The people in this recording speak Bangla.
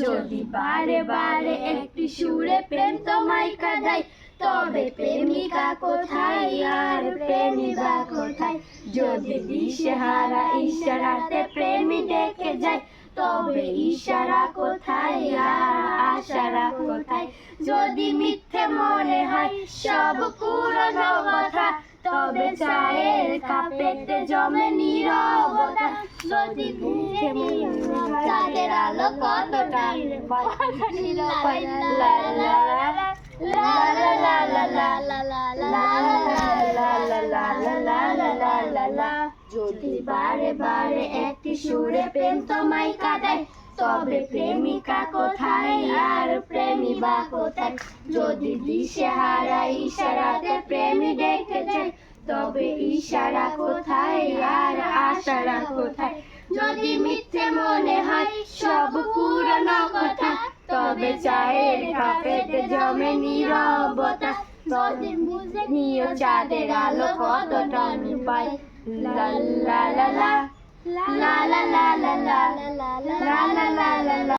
যদি বারে বারে একটি সুরে প্রেম তোমায় কাঁদাই তবে প্রেমিকা কোথায় আর প্রেমিকা কোথায় যদি দিশেহারা ইশারাতে প্রেমী ডেকে যায় তবে ইশারা কোথায় আর আশারা কোথায় যদি মিথ্যে মনে হয় সব পুরনো তবে চায়ের কাপেতে জমে নীরবতা। যদি হয় চাঁদের আলো কতটা? লা লা লা যদি বারে বারে একটি সুরে প্রেম তোমায় কাঁদায়, তবে প্রেমিকা কোথায় আর প্রেমী বা কোথায়? যদি দিশে হারা ইশারাতে প্রেমী তবে ইশারা কোথায় আর আশারা কোথায়? যদি মিথ্যে মনে হয় সব পুরনো কথা, তবে চায়ের কাপেতে জমে নীরবতা। তদিন বুঝে নিও চাঁদের আলো কত টান পায় লা লা লা লা লা লা লা